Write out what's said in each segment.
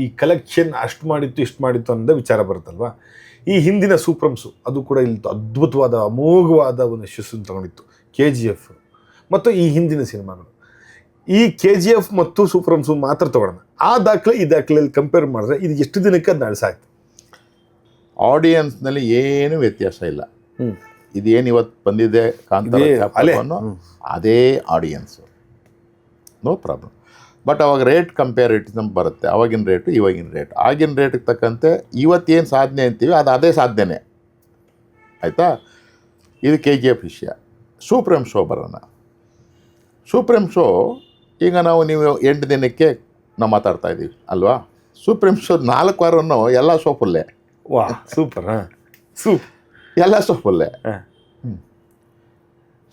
ಈ ಕಲೆಕ್ಷನ್ ಅಷ್ಟು ಮಾಡಿತ್ತು ಇಷ್ಟು ಮಾಡಿತ್ತು ಅನ್ನೋದ ವಿಚಾರ ಬರುತ್ತಲ್ವಾ? ಈ ಹಿಂದಿನ ಸೂಪ್ರಮ್ಸು ಅದು ಕೂಡ ಇಲ್ಲಿ ಅದ್ಭುತವಾದ ಅಮೋಘವಾದ ಒಂದು ಯಶಸ್ಸನ್ನು ತಗೊಂಡಿತ್ತು ಕೆ ಜಿ ಎಫ್ ಮತ್ತು ಈ ಹಿಂದಿನ ಸಿನಿಮಾಗಳು. ಈ ಕೆ ಜಿ ಎಫ್ ಮತ್ತು ಸೂಪ್ರಮ್ಸು ಮಾತ್ರ ತಗೊಳ್ಳೋಣ ಆ ದಾಖಲೆ ಈ ದಾಖಲೆಯಲ್ಲಿ ಕಂಪೇರ್ ಮಾಡಿದ್ರೆ ಇದು ಎಷ್ಟು ದಿನಕ್ಕೆ ಅದು ನಡೆಸಾಯ್ತು? ಆಡಿಯನ್ಸ್ನಲ್ಲಿ ಏನು ವ್ಯತ್ಯಾಸ ಇಲ್ಲ. ಹ್ಞೂ ಇದೇನು ಇವತ್ತು ಬಂದಿದೆ ಕಾಂತಾರ ಇದೇ. ಅದೇ ಆಡಿಯನ್ಸು ನೋ ಪ್ರಾಬ್ಲಮ್ ಬಟ್ ಅವಾಗ ರೇಟ್ ಕಂಪ್ಯಾರಿಟಿಸಮ್ ಬರುತ್ತೆ. ಅವಾಗಿನ ರೇಟು ಇವಾಗಿನ ರೇಟ್ ಆಗಿನ ರೇಟಿಗೆ ತಕ್ಕಂತೆ ಇವತ್ತೇನು ಸಾಧನೆ ಅಂತೀವಿ ಅದು ಅದೇ ಸಾಧನೆ ಆಯಿತಾ? ಇದು ಕೆ ಜಿ ಎಫ್ ವಿಷಯ. ಸೂಪ್ರೇಮ್ ಶೋ ಬರೋಣ. ಸೂಪ್ರೇಮ್ ಶೋ ಈಗ ನಾವು ನೀವು ಎಂಟು ದಿನಕ್ಕೆ ನಾವು ಮಾತಾಡ್ತಾ ಇದ್ದೀವಿ ಅಲ್ವಾ? ಸೂಪ್ರೇಮ್ ಶೋ ನಾಲ್ಕು ವಾರನೂ ಎಲ್ಲ ಶೋ ಫುಲ್ಲೇ ವಾ ಸೂಪರ್ ಹಾಂ. ಸೂಪ್. ಎಲ್ಲ ಶೋ ಫುಲ್ಲೇ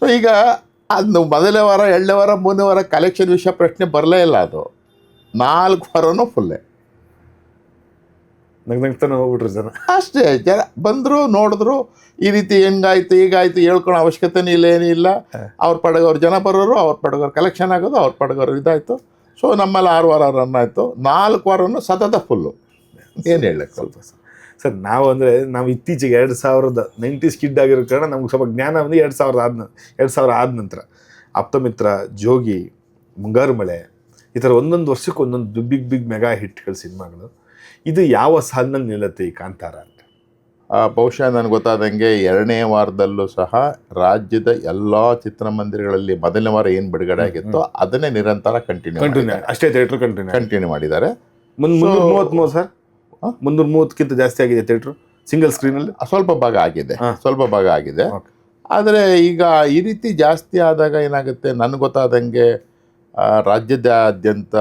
ಸೊ ಈಗ ಅದು ಮೊದಲೇ ವಾರ ಎರಡನೇ ವಾರ ಮೂರನೇ ವಾರ ಕಲೆಕ್ಷನ್ ವಿಷಯ ಪ್ರಶ್ನೆ ಬರಲೇ ಇಲ್ಲ ಅದು. ನಾಲ್ಕು ವಾರನೂ ಫುಲ್ಲೇ ನಂಗೆ ನಂಗೆ ಹೋಗ್ಬಿಟ್ರು ಜನ. ಅಷ್ಟೇ ಜನ ಬಂದರು ನೋಡಿದ್ರು ಈ ರೀತಿ ಹೆಂಗಾಯ್ತು ಹೀಗಾಯ್ತು ಹೇಳ್ಕೊಳೋ ಅವಶ್ಯಕತೆನೇ ಇಲ್ಲ ಏನಿಲ್ಲ. ಅವ್ರ ಪಡಗೋರು ಜನ ಬರೋರು ಅವ್ರ ಪಡಗೋರು ಕಲೆಕ್ಷನ್ ಆಗೋದು ಅವ್ರ ಪಡಗೋರು ಇದಾಯಿತು. ಸೊ ನಮ್ಮಲ್ಲಿ ಆರು ವಾರ ರನ್ ಆಯಿತು. ನಾಲ್ಕು ವಾರನೂ ಸತತ ಫುಲ್ಲು ಏನು ಹೇಳಕ್ಕೆ ಸ್ವಲ್ಪ. ಸರ್ ನಾವು ಅಂದರೆ ನಾವು ಇತ್ತೀಚೆಗೆ ಎರಡು ಸಾವಿರದ ನೈಂಟೀಸ್ ಕಿಡ್ ಆಗಿರೋ ಕಾರಣ ನಮ್ಗೆ ಸ್ವಲ್ಪ ಜ್ಞಾನ ಬಂದು ಎರಡು ಸಾವಿರದ ಆದ ಎರಡು ಸಾವಿರ ಆದ ನಂತರ. ಅಪ್ತಮಿತ್ರ ಜೋಗಿ ಮುಂಗಾರು ಮಳೆ ಈ ಥರ ಒಂದೊಂದು ವರ್ಷಕ್ಕೆ ಒಂದೊಂದು ಬಿಗ್ ಬಿಗ್ ಮೆಗಾ ಹಿಟ್ಗಳ ಸಿನಿಮಾಗಳು. ಇದು ಯಾವ ಸಾಲಿನಲ್ಲಿ ನಿಲ್ಲುತ್ತೆ ಈ ಕಾಂತಾರ ಅಂತ? ಆ, ಬಹುಶಃ ನನಗೆ ಗೊತ್ತಾದಂಗೆ ಎರಡನೇ ವಾರದಲ್ಲೂ ಸಹ ರಾಜ್ಯದ ಎಲ್ಲ ಚಿತ್ರಮಂದಿರಗಳಲ್ಲಿ ಮೊದಲನೇ ವಾರ ಏನು ಬಿಡುಗಡೆ ಆಗಿತ್ತೋ ಅದನ್ನೇ ನಿರಂತರ ಕಂಟಿನ್ಯೂ ಕಂಟಿನ್ಯೂ ಅಷ್ಟೇ ಥಿಯೇಟ್ರ್ ಕಂಟಿನ್ಯೂ ಕಂಟಿನ್ಯೂ ಮಾಡಿದ್ದಾರೆ. ಸರ್? ಮುನ್ನೂರ ಮೂವತ್ತಕ್ಕಿಂತ ಜಾಸ್ತಿ ಆಗಿದೆ ಥಿಯೇಟ್ರು ಸಿಂಗಲ್ ಸ್ಕ್ರೀನಲ್ಲಿ ಸ್ವಲ್ಪ ಭಾಗ ಆಗಿದೆ. ಸ್ವಲ್ಪ ಭಾಗ ಆಗಿದೆ. ಆದರೆ ಈಗ ಈ ರೀತಿ ಜಾಸ್ತಿ ಆದಾಗ ಏನಾಗುತ್ತೆ? ನನಗೆ ಗೊತ್ತಾದಂಗೆ ರಾಜ್ಯದಾದ್ಯಂತ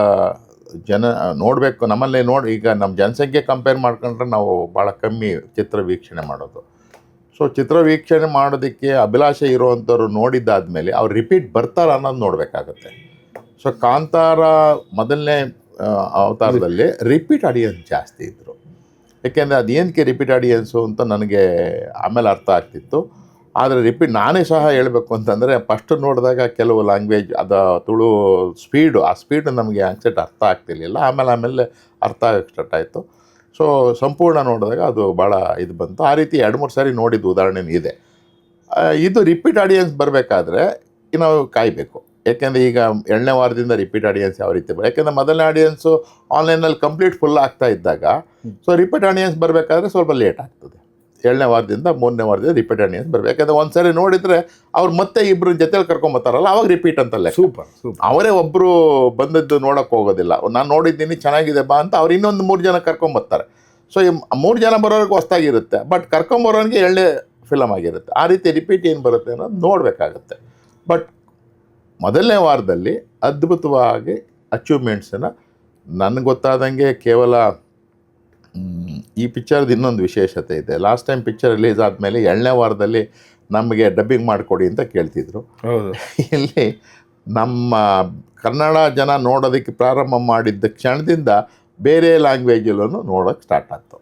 ಜನ ನೋಡಬೇಕು. ನಮ್ಮಲ್ಲೇ ನೋಡಿ ಈಗ ನಮ್ಮ ಜನಸಂಖ್ಯೆ ಕಂಪೇರ್ ಮಾಡ್ಕೊಂಡ್ರೆ ನಾವು ಭಾಳ ಕಮ್ಮಿ ಚಿತ್ರ ವೀಕ್ಷಣೆ ಮಾಡೋದು. ಸೊ ಚಿತ್ರ ವೀಕ್ಷಣೆ ಮಾಡೋದಕ್ಕೆ ಅಭಿಲಾಷೆ ಇರುವಂಥವ್ರು ನೋಡಿದ್ದಾದ್ಮೇಲೆ ಅವ್ರು ರಿಪೀಟ್ ಬರ್ತಾರ ಅನ್ನೋದು ನೋಡಬೇಕಾಗತ್ತೆ. ಸೊ ಕಾಂತಾರ ಮೊದಲನೇ ಅವತಾರದಲ್ಲಿ ರಿಪೀಟ್ ಆಡಿಯನ್ಸ್ ಜಾಸ್ತಿ ಇದ್ದರು ಯಾಕೆಂದರೆ ಏನಕ್ಕೆ ರಿಪೀಟ್ ಆಡಿಯನ್ಸು ಅಂತ ನನಗೆ ಆಮೇಲೆ ಅರ್ಥ ಆಗ್ತಿತ್ತು. ಆದರೆ ರಿಪೀಟ್ ನಾನೇ ಸಹ ಹೇಳಬೇಕು ಅಂತಂದರೆ ಫಸ್ಟ್ ನೋಡಿದಾಗ ಕೆಲವು ಲ್ಯಾಂಗ್ವೇಜ್ ಅದು ತುಳು ಸ್ಪೀಡು ಆ ಸ್ಪೀಡ್ ನಮಗೆ ಆನ್ಸೆಟ್ ಅರ್ಥ ಆಗ್ತಿರ್ಲಿಲ್ಲ. ಆಮೇಲೆ ಆಮೇಲೆ ಅರ್ಥ ಆಗಕ್ಕೆ ಸ್ಟಾರ್ಟ್ ಆಯಿತು. ಸೊ ಸಂಪೂರ್ಣ ನೋಡಿದಾಗ ಅದು ಭಾಳ ಇದು ಬಂತು. ಆ ರೀತಿ ಎರಡು ಮೂರು ಸಾರಿ ನೋಡಿದ್ದು ಉದಾಹರಣೆ ಇದೆ. ಇದು ರಿಪೀಟ್ ಆಡಿಯನ್ಸ್ ಬರಬೇಕಾದ್ರೆ ನಾವು ಕಾಯಬೇಕು. ಯಾಕೆಂದರೆ ಈಗ ಎರಡನೇ ವಾರದಿಂದ ರಿಪೀಟ್ ಆಡಿಯನ್ಸ್ ಯಾವ ರೀತಿ ಬರ ಯಾಕೆಂದರೆ ಮೊದಲನೇ ಆಡಿಯನ್ಸು ಆನ್ಲೈನಲ್ಲಿ ಕಂಪ್ಲೀಟ್ ಫುಲ್ ಆಗ್ತಾ ಇದ್ದಾಗ ಸೊ ರಿಪೀಟ್ ಆಡಿಯನ್ಸ್ ಬರಬೇಕಾದ್ರೆ ಸ್ವಲ್ಪ ಲೇಟ್ ಆಗ್ತದೆ. ಏಳನೇ ವಾರದಿಂದ ಮೂರನೇ ವಾರದಿಂದ ರಿಪೀಟ್ ಆಡಿಯನ್ಸ್ ಬರಬೇಕು. ಯಾಕಂದರೆ ಒಂದು ಸರಿ ನೋಡಿದರೆ ಅವ್ರು ಮತ್ತೆ ಇಬ್ಬರು ಜೊತೆಲಿ ಕರ್ಕೊಂಬತ್ತಾರಲ್ಲ ಅವಾಗ ರಿಪೀಟ್ ಅಂತಲ್ಲೇ ಸೂಪರ್ ಸೂಪರ್ ಅವರೇ ಒಬ್ಬರು ಬಂದದ್ದು ನೋಡೋಕೆ ಹೋಗೋದಿಲ್ಲ. ನಾನು ನೋಡಿದ್ದೀನಿ ಚೆನ್ನಾಗಿದೆ ಬಾ ಅಂತ ಅವ್ರು ಇನ್ನೊಂದು ಮೂರು ಜನ ಕರ್ಕೊಂಬರ್ತಾರೆ ಸೊ ಈ ಮೂರು ಜನ ಬರೋರಿಗೆ ಹೊಸ್ತಾಗಿರುತ್ತೆ ಬಟ್ ಕರ್ಕೊಂಬರೋನಿಗೆ ಎಳ್ಳೆ ಫಿಲಮ್ ಆಗಿರುತ್ತೆ. ಆ ರೀತಿ ರಿಪೀಟ್ ಏನು ಬರುತ್ತೆ ಅನ್ನೋದು ನೋಡಬೇಕಾಗತ್ತೆ. ಬಟ್ ಮೊದಲನೇ ವಾರದಲ್ಲಿ ಅದ್ಭುತವಾಗಿ ಅಚೀವ್ಮೆಂಟ್ಸನ್ನು ನನಗೆ ಗೊತ್ತಾದಂಗೆ ಕೇವಲ ಈ ಪಿಕ್ಚರ್ದು ಇನ್ನೊಂದು ವಿಶೇಷತೆ ಇದೆ. ಲಾಸ್ಟ್ ಟೈಮ್ ಪಿಕ್ಚರ್ ರಿಲೀಸ್ ಆದಮೇಲೆ ಎರಡನೇ ವಾರದಲ್ಲಿ ನಮಗೆ ಡಬ್ಬಿಂಗ್ ಮಾಡಿಕೊಡಿ ಅಂತ ಕೇಳ್ತಿದ್ರು. ಇಲ್ಲಿ ನಮ್ಮ ಕನ್ನಡ ಜನ ನೋಡೋದಕ್ಕೆ ಪ್ರಾರಂಭ ಮಾಡಿದ್ದ ಕ್ಷಣದಿಂದ ಬೇರೆ ಲ್ಯಾಂಗ್ವೇಜಲ್ಲೂ ನೋಡೋಕ್ಕೆ ಸ್ಟಾರ್ಟ್ ಆಗ್ತು